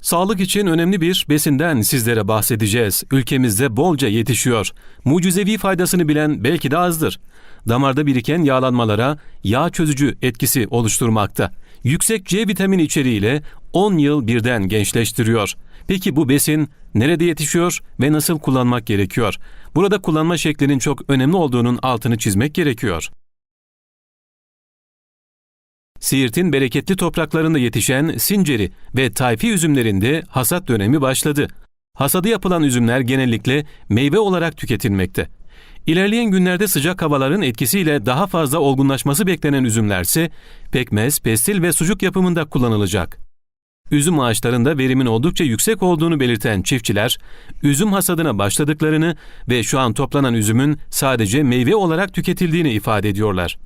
Sağlık için önemli bir besinden sizlere bahsedeceğiz. Ülkemizde bolca yetişiyor. Mucizevi faydasını bilen belki de azdır. Damarda biriken yağlanmalara yağ çözücü etkisi oluşturmakta. Yüksek C vitamini içeriğiyle 10 yıl birden gençleştiriyor. Peki bu besin nerede yetişiyor ve nasıl kullanmak gerekiyor? Burada kullanma şeklinin çok önemli olduğunun altını çizmek gerekiyor. Siirt'in bereketli topraklarında yetişen Sinceri ve Tayfi üzümlerinde hasat dönemi başladı. Hasadı yapılan üzümler genellikle meyve olarak tüketilmekte. İlerleyen günlerde sıcak havaların etkisiyle daha fazla olgunlaşması beklenen üzümlerse pekmez, pestil ve sucuk yapımında kullanılacak. Üzüm ağaçlarında verimin oldukça yüksek olduğunu belirten çiftçiler, üzüm hasadına başladıklarını ve şu an toplanan üzümün sadece meyve olarak tüketildiğini ifade ediyorlar.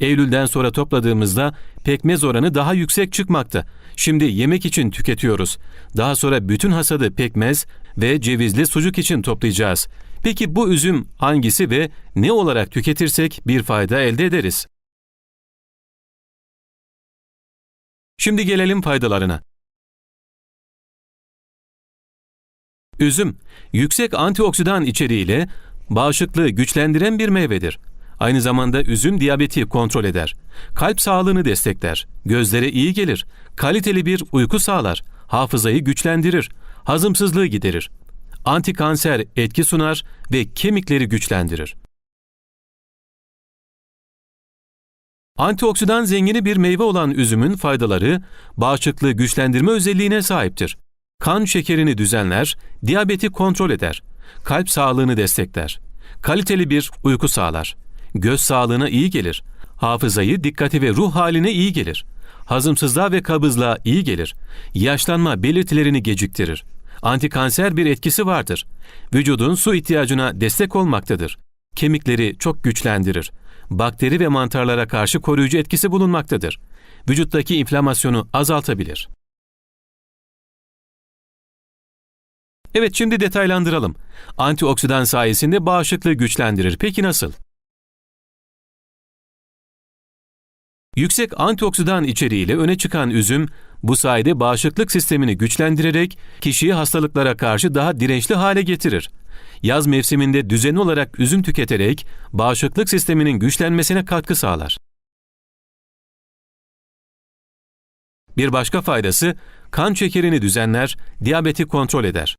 Eylül'den sonra topladığımızda pekmez oranı daha yüksek çıkmakta. Şimdi yemek için tüketiyoruz. Daha sonra bütün hasadı pekmez ve cevizli sucuk için toplayacağız. Peki bu üzüm hangisi ve ne olarak tüketirsek bir fayda elde ederiz? Şimdi gelelim faydalarına. Üzüm, yüksek antioksidan içeriğiyle bağışıklığı güçlendiren bir meyvedir. Aynı zamanda üzüm diyabeti kontrol eder. Kalp sağlığını destekler. Gözlere iyi gelir. Kaliteli bir uyku sağlar. Hafızayı güçlendirir. Hazımsızlığı giderir. Antikanser etki sunar ve kemikleri güçlendirir. Antioksidan zengini bir meyve olan üzümün faydaları bağışıklığı güçlendirme özelliğine sahiptir. Kan şekerini düzenler, diyabeti kontrol eder, kalp sağlığını destekler, kaliteli bir uyku sağlar, göz sağlığına iyi gelir, hafızayı, dikkati ve ruh haline iyi gelir, hazımsızlığa ve kabızlığa iyi gelir, yaşlanma belirtilerini geciktirir, antikanser bir etkisi vardır, vücudun su ihtiyacına destek olmaktadır, kemikleri çok güçlendirir, bakteri ve mantarlara karşı koruyucu etkisi bulunmaktadır, vücuttaki inflamasyonu azaltabilir. Evet şimdi detaylandıralım. Antioksidan sayesinde bağışıklığı güçlendirir. Peki nasıl? Yüksek antioksidan içeriğiyle öne çıkan üzüm, bu sayede bağışıklık sistemini güçlendirerek kişiyi hastalıklara karşı daha dirençli hale getirir. Yaz mevsiminde düzenli olarak üzüm tüketerek bağışıklık sisteminin güçlenmesine katkı sağlar. Bir başka faydası kan şekerini düzenler, diyabeti kontrol eder.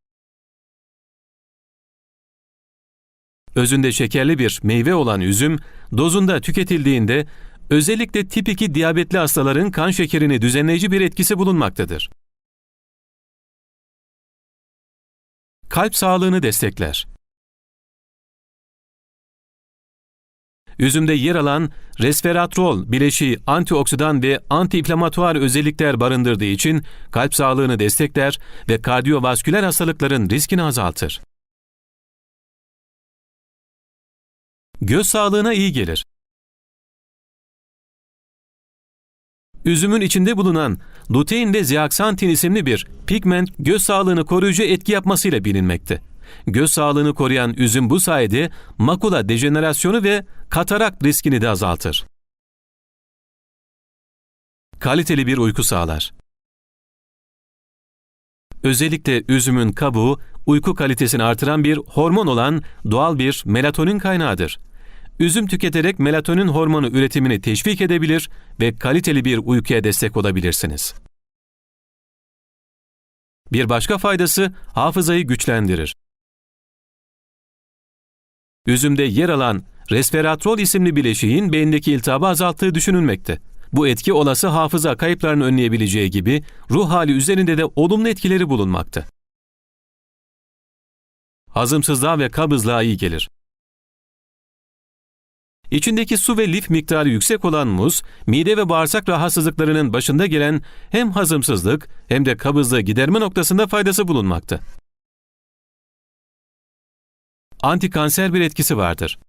Özünde şekerli bir meyve olan üzüm, dozunda tüketildiğinde özellikle tip 2 diyabetli hastaların kan şekerini düzenleyici bir etkisi bulunmaktadır. Kalp sağlığını destekler. Üzümde yer alan resveratrol bileşiği antioksidan ve antiinflamatuar özellikler barındırdığı için kalp sağlığını destekler ve kardiyovasküler hastalıkların riskini azaltır. Göz sağlığına iyi gelir. Üzümün içinde bulunan lutein ve zeaksantin isimli bir pigment göz sağlığını koruyucu etki yapmasıyla bilinmekte. Göz sağlığını koruyan üzüm bu sayede makula dejenerasyonu ve katarakt riskini de azaltır. Kaliteli bir uyku sağlar. Özellikle üzümün kabuğu uyku kalitesini artıran bir hormon olan doğal bir melatonin kaynağıdır. Üzüm tüketerek melatonin hormonu üretimini teşvik edebilir ve kaliteli bir uykuya destek olabilirsiniz. Bir başka faydası hafızayı güçlendirir. Üzümde yer alan resveratrol isimli bileşiğin beyindeki iltihabı azalttığı düşünülmekte. Bu etki olası hafıza kayıplarını önleyebileceği gibi ruh hali üzerinde de olumlu etkileri bulunmakta. Hazımsızlığa ve kabızlığa iyi gelir. İçindeki su ve lif miktarı yüksek olan muz, mide ve bağırsak rahatsızlıklarının başında gelen hem hazımsızlık hem de kabızlığı giderme noktasında faydası bulunmakta. Antikanser bir etkisi vardır.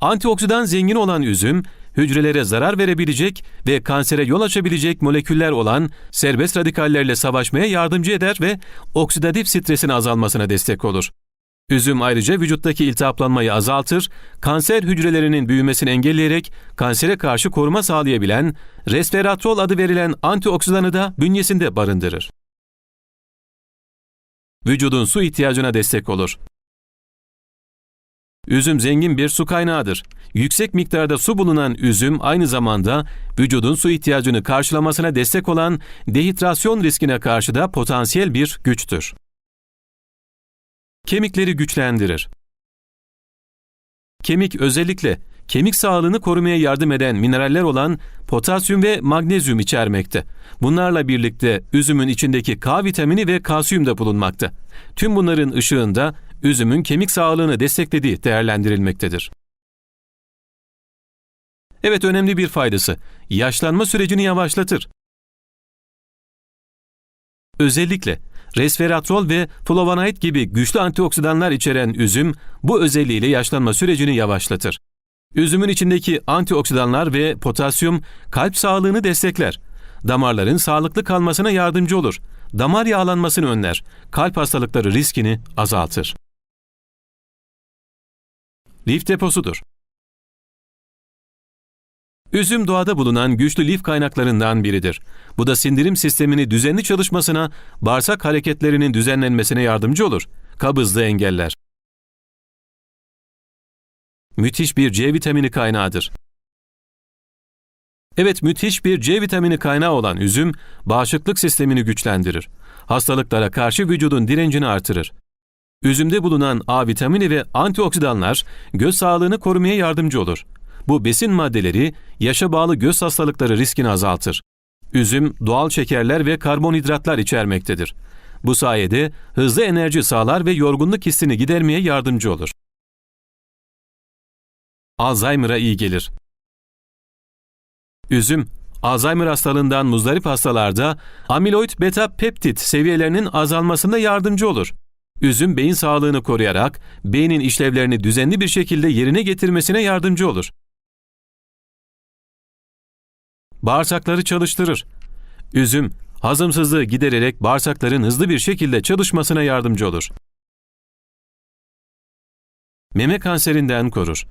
Antioksidan zengin olan üzüm, hücrelere zarar verebilecek ve kansere yol açabilecek moleküller olan serbest radikallerle savaşmaya yardımcı eder ve oksidatif stresin azalmasına destek olur. Üzüm ayrıca vücuttaki iltihaplanmayı azaltır, kanser hücrelerinin büyümesini engelleyerek kansere karşı koruma sağlayabilen resveratrol adı verilen antioksidanı da bünyesinde barındırır. Vücudun su ihtiyacına destek olur. Üzüm zengin bir su kaynağıdır. Yüksek miktarda su bulunan üzüm aynı zamanda vücudun su ihtiyacını karşılamasına destek olan dehidrasyon riskine karşı da potansiyel bir güçtür. Kemikleri güçlendirir. Kemik özellikle kemik sağlığını korumaya yardım eden mineraller olan potasyum ve magnezyum içermekte. Bunlarla birlikte üzümün içindeki K vitamini ve kalsiyum da bulunmakta. Tüm bunların ışığında üzümün kemik sağlığını desteklediği değerlendirilmektedir. Evet önemli bir faydası. Yaşlanma sürecini yavaşlatır. Özellikle resveratrol ve flavonoid gibi güçlü antioksidanlar içeren üzüm bu özelliğiyle yaşlanma sürecini yavaşlatır. Üzümün içindeki antioksidanlar ve potasyum kalp sağlığını destekler. Damarların sağlıklı kalmasına yardımcı olur. Damar yağlanmasını önler. Kalp hastalıkları riskini azaltır. Lif deposudur. Üzüm doğada bulunan güçlü lif kaynaklarından biridir. Bu da sindirim sistemini düzenli çalışmasına, bağırsak hareketlerinin düzenlenmesine yardımcı olur. Kabızlığı engeller. Müthiş bir C vitamini kaynağıdır. Evet müthiş bir C vitamini kaynağı olan üzüm, bağışıklık sistemini güçlendirir. Hastalıklara karşı vücudun direncini artırır. Üzümde bulunan A vitamini ve antioksidanlar göz sağlığını korumaya yardımcı olur. Bu besin maddeleri yaşa bağlı göz hastalıkları riskini azaltır. Üzüm doğal şekerler ve karbonhidratlar içermektedir. Bu sayede hızlı enerji sağlar ve yorgunluk hissini gidermeye yardımcı olur. Alzheimer'a iyi gelir. Üzüm, Alzheimer hastalığından muzdarip hastalarda amiloid beta peptit seviyelerinin azalmasında yardımcı olur. Üzüm beyin sağlığını koruyarak beynin işlevlerini düzenli bir şekilde yerine getirmesine yardımcı olur. Bağırsakları çalıştırır. Üzüm, hazımsızlığı gidererek bağırsakların hızlı bir şekilde çalışmasına yardımcı olur. Meme kanserinden korur.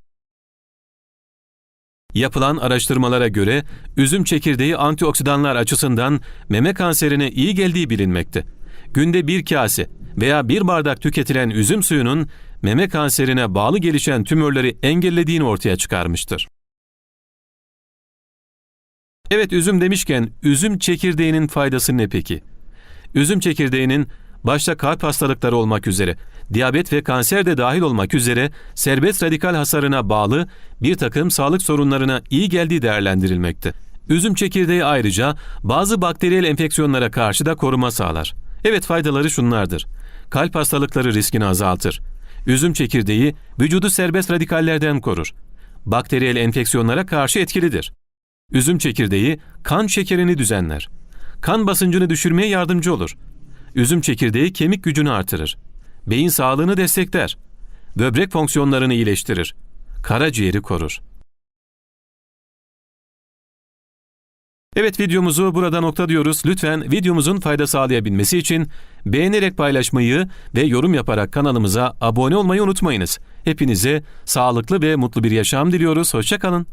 Yapılan araştırmalara göre üzüm çekirdeği antioksidanlar açısından meme kanserine iyi geldiği bilinmekte. Günde bir kase veya bir bardak tüketilen üzüm suyunun meme kanserine bağlı gelişen tümörleri engellediğini ortaya çıkarmıştır. Evet üzüm demişken üzüm çekirdeğinin faydası ne peki? Üzüm çekirdeğinin başta kalp hastalıkları olmak üzere, diyabet ve kanser de dahil olmak üzere serbest radikal hasarına bağlı bir takım sağlık sorunlarına iyi geldiği değerlendirilmekte. Üzüm çekirdeği ayrıca bazı bakteriyel enfeksiyonlara karşı da koruma sağlar. Evet faydaları şunlardır. Kalp hastalıkları riskini azaltır. Üzüm çekirdeği vücudu serbest radikallerden korur. Bakteriyel enfeksiyonlara karşı etkilidir. Üzüm çekirdeği kan şekerini düzenler. Kan basıncını düşürmeye yardımcı olur. Üzüm çekirdeği kemik gücünü artırır. Beyin sağlığını destekler. Böbrek fonksiyonlarını iyileştirir. Karaciğeri korur. Evet videomuzu burada nokta diyoruz. Lütfen videomuzun fayda sağlayabilmesi için beğenerek paylaşmayı ve yorum yaparak kanalımıza abone olmayı unutmayınız. Hepinize sağlıklı ve mutlu bir yaşam diliyoruz. Hoşçakalın.